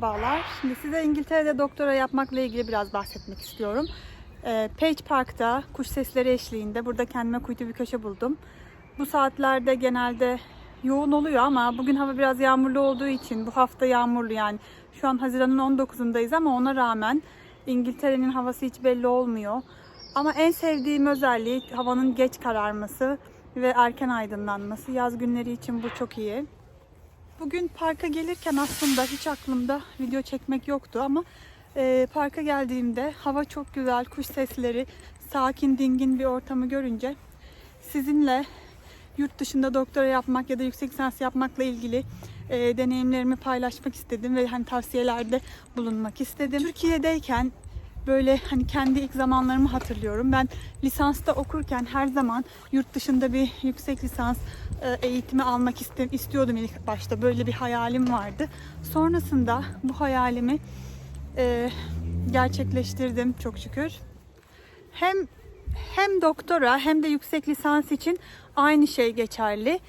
Merhabalar. Şimdi size İngiltere'de doktora yapmakla ilgili biraz bahsetmek istiyorum. Ee, Page Park'ta kuş sesleri eşliğinde burada kendime kuytu bir köşe buldum. Bu saatlerde genelde yoğun oluyor ama bugün hava biraz yağmurlu olduğu için bu hafta yağmurlu yani. Şu an Haziran'ın 19'undayız ama ona rağmen İngiltere'nin havası hiç belli olmuyor. Ama en sevdiğim özelliği havanın geç kararması ve erken aydınlanması. Yaz günleri için bu çok iyi. Bugün parka gelirken aslında hiç aklımda video çekmek yoktu ama e, parka geldiğimde hava çok güzel, kuş sesleri, sakin, dingin bir ortamı görünce sizinle yurt dışında doktora yapmak ya da yüksek lisans yapmakla ilgili e, deneyimlerimi paylaşmak istedim ve hani tavsiyelerde bulunmak istedim. Türkiye'deyken böyle hani kendi ilk zamanlarımı hatırlıyorum. Ben lisansta okurken her zaman yurt dışında bir yüksek lisans e, eğitimi almak istiyordum ilk başta. Böyle bir hayalim vardı. Sonrasında bu hayalimi e, gerçekleştirdim çok şükür. Hem hem doktora hem de yüksek lisans için aynı şey geçerli.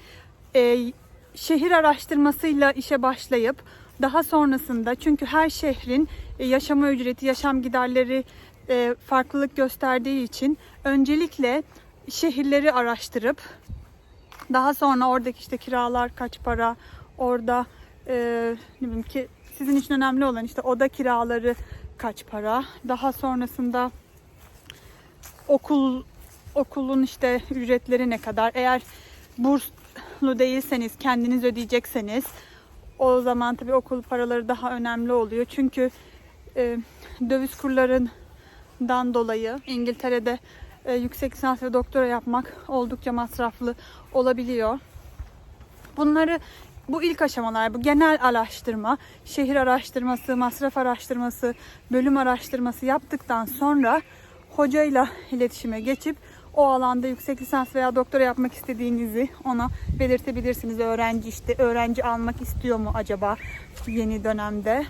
E, şehir araştırmasıyla işe başlayıp daha sonrasında çünkü her şehrin yaşama ücreti, yaşam giderleri e, farklılık gösterdiği için öncelikle şehirleri araştırıp daha sonra oradaki işte kiralar kaç para, orada e, ne bileyim ki sizin için önemli olan işte oda kiraları kaç para. Daha sonrasında okul okulun işte ücretleri ne kadar. Eğer burslu değilseniz, kendiniz ödeyecekseniz o zaman tabii okul paraları daha önemli oluyor. Çünkü e, döviz kurlarından dolayı İngiltere'de e, yüksek lisans ve doktora yapmak oldukça masraflı olabiliyor. Bunları bu ilk aşamalar, bu genel araştırma, şehir araştırması, masraf araştırması, bölüm araştırması yaptıktan sonra hocayla iletişime geçip o alanda yüksek lisans veya doktora yapmak istediğinizi ona belirtebilirsiniz. Öğrenci işte öğrenci almak istiyor mu acaba yeni dönemde?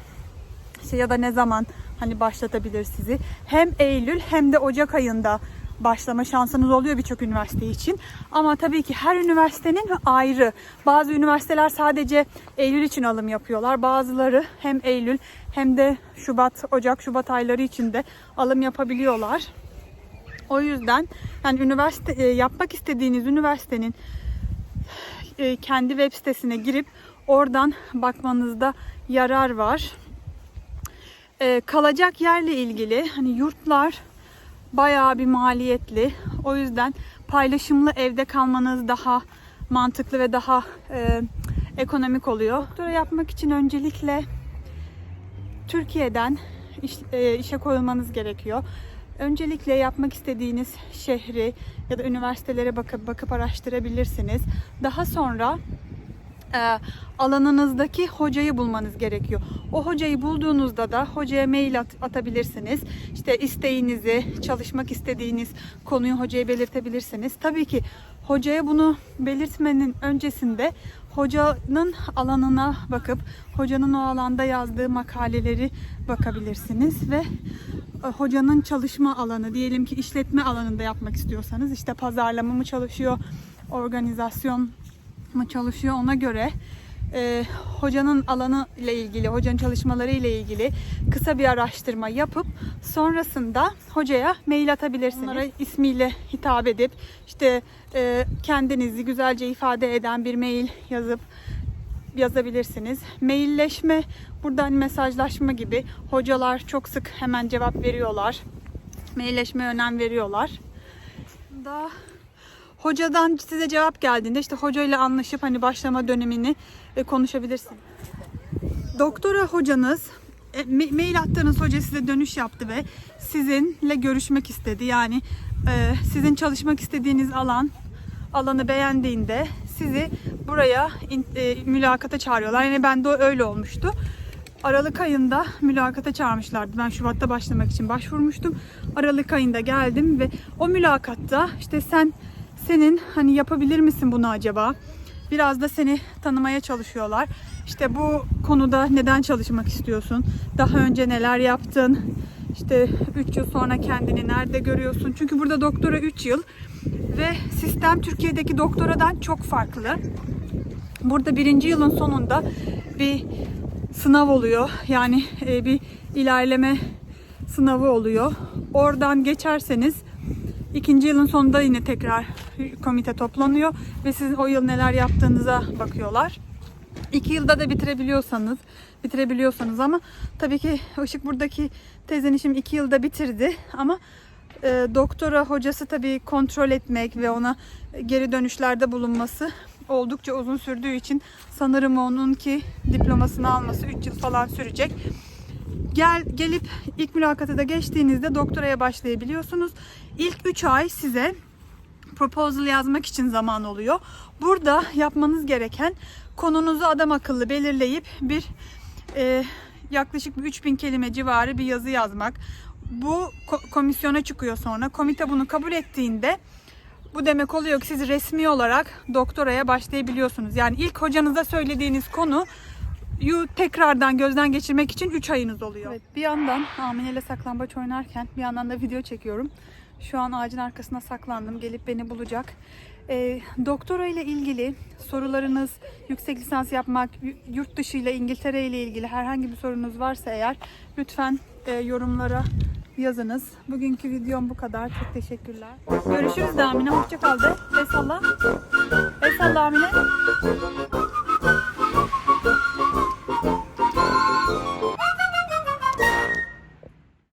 İşte ya da ne zaman hani başlatabilir sizi? Hem Eylül hem de Ocak ayında başlama şansınız oluyor birçok üniversite için. Ama tabii ki her üniversitenin ayrı. Bazı üniversiteler sadece Eylül için alım yapıyorlar. Bazıları hem Eylül hem de Şubat, Ocak, Şubat ayları için de alım yapabiliyorlar. O yüzden yani üniversite e, yapmak istediğiniz üniversitenin e, kendi web sitesine girip oradan bakmanızda yarar var. E, kalacak yerle ilgili hani yurtlar bayağı bir maliyetli. O yüzden paylaşımlı evde kalmanız daha mantıklı ve daha e, ekonomik oluyor. Doktora yapmak için öncelikle Türkiye'den iş, e, işe koyulmanız gerekiyor. Öncelikle yapmak istediğiniz şehri ya da üniversitelere bakıp bakıp araştırabilirsiniz. Daha sonra e, alanınızdaki hocayı bulmanız gerekiyor. O hocayı bulduğunuzda da hocaya mail at- atabilirsiniz. İşte isteğinizi, çalışmak istediğiniz konuyu hocaya belirtebilirsiniz. Tabii ki hocaya bunu belirtmenin öncesinde hocanın alanına bakıp hocanın o alanda yazdığı makaleleri bakabilirsiniz ve e, hocanın çalışma alanı diyelim ki işletme alanında yapmak istiyorsanız işte pazarlama mı çalışıyor, organizasyon mı çalışıyor ona göre e, hocanın alanı ile ilgili, hocanın çalışmaları ile ilgili kısa bir araştırma yapıp sonrasında hocaya mail atabilirsiniz. Onlara ismiyle hitap edip işte e, kendinizi güzelce ifade eden bir mail yazıp yazabilirsiniz. Mailleşme, buradan mesajlaşma gibi hocalar çok sık hemen cevap veriyorlar. Mailleşmeye önem veriyorlar. Da hocadan size cevap geldiğinde işte hocayla anlaşıp hani başlama dönemini e, konuşabilirsin. Doktora hocanız e, ma- mail attığınız hoca size dönüş yaptı ve sizinle görüşmek istedi. Yani e, sizin çalışmak istediğiniz alan alanı beğendiğinde sizi buraya mülakata çağırıyorlar. Yani ben de öyle olmuştu. Aralık ayında mülakata çağırmışlardı. Ben Şubat'ta başlamak için başvurmuştum. Aralık ayında geldim ve o mülakatta işte sen senin hani yapabilir misin bunu acaba? Biraz da seni tanımaya çalışıyorlar. İşte bu konuda neden çalışmak istiyorsun? Daha önce neler yaptın? İşte 3 yıl sonra kendini nerede görüyorsun? Çünkü burada doktora 3 yıl ve sistem Türkiye'deki doktoradan çok farklı. Burada birinci yılın sonunda bir sınav oluyor. Yani e, bir ilerleme sınavı oluyor. Oradan geçerseniz ikinci yılın sonunda yine tekrar komite toplanıyor ve sizin o yıl neler yaptığınıza bakıyorlar. İki yılda da bitirebiliyorsanız, bitirebiliyorsanız ama tabii ki Işık buradaki teyzenin şimdi iki yılda bitirdi ama e, doktora hocası tabii kontrol etmek ve ona geri dönüşlerde bulunması oldukça uzun sürdüğü için sanırım onun ki diplomasını alması 3 yıl falan sürecek. Gel gelip ilk mülakatı da geçtiğinizde doktoraya başlayabiliyorsunuz. İlk 3 ay size proposal yazmak için zaman oluyor. Burada yapmanız gereken konunuzu adam akıllı belirleyip bir e, yaklaşık bir 3000 kelime civarı bir yazı yazmak. Bu ko- komisyona çıkıyor sonra. Komite bunu kabul ettiğinde bu demek oluyor ki siz resmi olarak doktoraya başlayabiliyorsunuz. Yani ilk hocanıza söylediğiniz konu yu tekrardan gözden geçirmek için 3 ayınız oluyor. Evet, bir yandan Amine ile saklambaç oynarken bir yandan da video çekiyorum. Şu an ağacın arkasına saklandım. Gelip beni bulacak. Ee, doktora ile ilgili sorularınız, yüksek lisans yapmak, yurt dışı ile İngiltere ile ilgili herhangi bir sorunuz varsa eğer lütfen e, yorumlara yazınız. Bugünkü videom bu kadar. Çok teşekkürler. Görüşürüz de Amine. Hoşça kal de. El salla. El salla Amine.